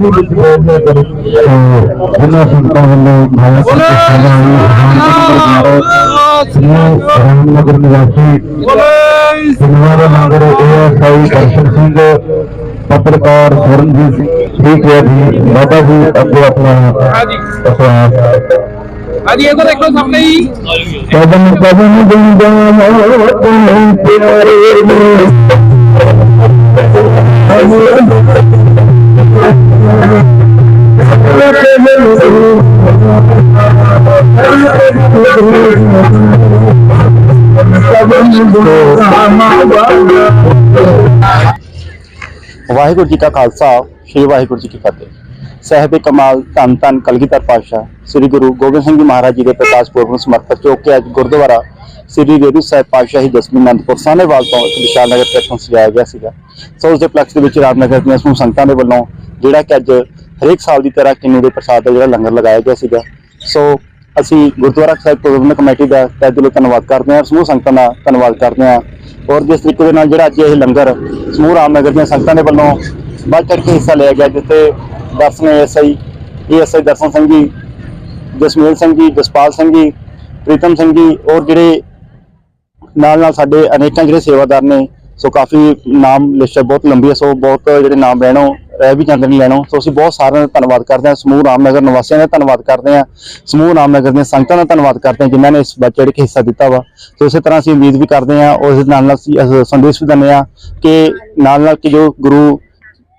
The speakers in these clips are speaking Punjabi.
ਜਿਨ੍ਹਾਂ ਸੰਤਾਂ ਵੱਲੋਂ ਭਾਰਤ ਦੇ ਸਮਾਜ ਰਾਮਨਗਰ ਨਿਵਾਸੀ ਜਨਵਾਰਾ ਨਗਰ ਏਐਸਆਈ ਦਰਸ਼ਨ ਸਿੰਘ ਪੱਤਰਕਾਰ ਸਵਰਨਜੀਤ ਸਿੰਘ ਠੀਕ ਹੈ ਜੀ ਬਾਬਾ ਜੀ ਅੱਗੇ ਆਪਣਾ ਅਸਵਾਸ ਹਾਂਜੀ ਇਹ ਦੇਖੋ ਸਾਹਮਣੇ ਹੀ ਕਦਮ ਕਦਮ ਗੁੰਜਾਵਾ ਤੂੰ ਪਿਆਰੇ ਨੇ ਵਾਹਿਗੁਰੂ ਜੀ ਕਾ ਖਾਲਸਾ, ਸ੍ਰੀ ਵਾਹਿਗੁਰੂ ਜੀ ਕੀ ਫਤਿਹ। ਸਹਿਬ ਕਮਾਲ ਧੰਨ ਧੰਨ ਕਲਗੀਧਰ ਪਾਤਸ਼ਾਹ, ਸ੍ਰੀ ਗੁਰੂ ਗੋਬਿੰਦ ਸਿੰਘ ਜੀ ਮਹਾਰਾਜ ਜੀ ਦੇ ਪ੍ਰਕਾਸ਼ ਪੁਰਬ ਨੂੰ ਸਮਰਪਿਤ ਜੋ ਕਿ ਅੱਜ ਗੁਰਦੁਆਰਾ ਸ੍ਰੀ ਰੇਰੂ ਸਾਹਿਬ ਪਾਤਸ਼ਾਹੀ ਦਸਵੀਂ ਅਨੰਦਪੁਰ ਸਾਹਨੇਵਾਲ ਤੋਂ ਇੱਕ ਵਿਸ਼ਾਲ ਨਗਰ ਕੀਰਤਨ ਸਜਾਇਆ ਗਿਆ ਸੀਗਾ। ਸੋ ਉਸ ਦੇ ਪਲਕਸ ਦੇ ਵਿੱਚ ਰਾਮਨਗਰ ਦੀਆਂ ਸਮੂਹ ਸੰਗਤਾਂ ਦੇ ਵੱਲੋਂ ਜਿਹੜਾ ਕਿ ਅੱਜ ਹਰੇਕ ਸਾਲ ਦੀ ਤਰ੍ਹਾਂ ਕਿੰਨੂ ਦੇ ਪ੍ਰਸਾਦ ਦਾ ਜਿਹੜਾ ਲੰਗਰ ਲਗਾਇਆ ਗਿਆ ਸੀਗਾ। ਸੋ ਅਸੀਂ ਗੁਰਦੁਆਰਾ ਸਾਹਿਬ ਪ੍ਰਬੰਧਕ ਕਮੇਟੀ ਦਾ ਤਹਿ ਦਿਲੋਂ ਧੰਨਵਾਦ ਕਰਦੇ ਹਾਂ, ਸਮੂਹ ਸੰਗਤਾਂ ਦਾ ਧੰਨਵਾਦ ਕਰਦੇ ਹਾਂ ਔਰ ਜਿਸ ਤਰੀਕੇ ਦੇ ਨਾਲ ਜਿਹੜਾ ਅੱਜ ਇਹ ਲੰਗਰ ਸਮੂਹ ਰਾਮਨਗਰ ਦੀਆਂ ਸੰਗਤਾਂ ਦੇ ਵੱਲੋਂ ਵੱਧ ਚੜ੍ਹ ਕੇ ਹਿੱਸਾ ਲਿਆ ਗਿਆ, ਜਿੱਥੇ ਦਰਸ਼ਨ ਐਸਆਈ ਏਐਸਆਈ ਦਰਸ਼ਨ ਸਿੰਘ ਜੀ ਜਸਮੇਲ ਸਿੰਘ ਜੀ ਜਸਪਾਲ ਸਿੰਘ ਜੀ ਪ੍ਰੀਤਮ ਸਿੰਘ ਜੀ ਔਰ ਜਿਹੜੇ ਨਾਲ ਨਾਲ ਸਾਡੇ ਅਨੇਕਾਂ ਜਿਹੜੇ ਸੇਵਾਦਾਰ ਨੇ, ਸੋ ਕਾਫੀ ਨਾਮ ਲਿਸਟ ਬਹੁਤ ਲੰਬੀ ਹੈ, ਸੋ ਬਹੁਤ ਜਿਹੜੇ ਨਾਮ ਲੈਣੋ ਵੀ ਜਾਂਦੇ ਨੇ ਲੈਣੋ। ਸੋ ਅਸੀਂ ਬਹੁਤ ਸਾਰਿਆਂ ਦਾ ਧੰਨਵਾਦ ਕਰਦੇ ਹਾਂ। ਸਮੂਹ ਰਾਮਨਗਰ ਨਿਵਾਸੀਆਂ ਦਾ ਧੰਨਵਾਦ ਕਰਦੇ ਹਾਂ। ਸਮੂਹ ਰਾਮਨਗਰ ਦੀਆਂ ਸੰਗਤਾਂ ਦਾ ਧੰਨਵਾਦ ਕਰਦੇ ਹਾਂ ਜਿਨ੍ਹਾਂ ਨੇ ਇਸ ਬੱਚੇ ਕੇ ਹਿੱਸਾ ਦਿੱਤਾ ਵਾ। ਸੋ ਇਸੇ ਤਰ੍ਹਾਂ ਅਸੀਂ ਉਮੀਦ ਵੀ ਕਰਦੇ ਹਾਂ ਉਸ ਦੇ ਨਾਲ ਨਾਲ ਅਸੀਂ ਸੰਦੇਸ਼ ਵੀ ਦਿੰਦੇ ਹਾਂ ਕਿ ਨਾਲ ਨਾਲ ਕਿ ਜੋ ਗੁਰੂ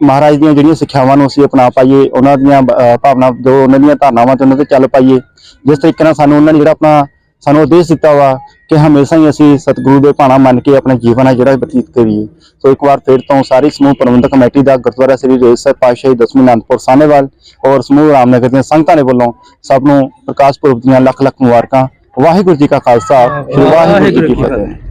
ਮਹਾਰਾਜ ਦੀਆਂ ਜਿਹੜੀਆਂ ਸਿੱਖਿਆਵਾਂ ਨੂੰ ਅਸੀਂ ਅਪਣਾ ਪਾਈਏ ਉਹਨਾਂ ਦੀਆਂ ਅਹ, ਭਾਵਨਾ ਜੋ ਉਹਨਾਂ ਦੀਆਂ ਧਾਰਨਾਵਾਂ ਤੇ ਉਹਨਾਂ ਤੇ ਚੱਲ ਪਾਈਏ ਜਿਸ ਤਰੀਕੇ ਨਾਲ ਸਾਨੂੰ ਉਹਨਾਂ ਨੇ ਜਿਹੜਾ ਆਪਣਾ ਸਾਨੂੰ ਉਦੇਸ਼ ਦਿੱਤਾ ਵਾ ਕਿ ਹਮੇਸ਼ਾ ਹੀ ਅਸੀਂ ਸਤਿਗੁਰੂ ਦੇ ਭਾਣਾ ਮੰਨ ਕੇ ਆਪਣਾ ਜੀਵਨ ਹੈ ਜਿਹੜਾ ਬਤੀਤ ਕਰੀਏ। ਸੋ ਇੱਕ ਵਾਰ ਫਿਰ ਤੋਂ ਸਾਰੀ ਸਮੂਹ ਪ੍ਰਬੰਧਕ ਕਮੇਟੀ ਦਾ ਗੁਰਦੁਆਰਾ ਸ੍ਰੀ ਰੇਜ ਸਾਹਿਬ ਪਾਤਸ਼ਾਹੀ ਦਸਵੀਂ ਅਨੰਦਪੁਰ ਸਾਹਨੇਵਾਲ ਔਰ ਸਮੂਹ ਰਾਮਨਗਰ ਦੀਆਂ ਸੰਗਤਾਂ ਦੇ ਵੱਲੋਂ ਸਭ ਨੂੰ ਪ੍ਰਕਾਸ਼ ਪੁਰਬ ਦੀਆਂ ਲੱਖ ਲੱਖ ਮੁਬਾਰਕਾਂ। ਵਾਹਿਗੁਰੂ ਜੀ ਕਾ ਖਾਲਸਾ ਵਾਹਿਗੁਰੂ ਜੀ ਕੀ ਫਤਿਹ।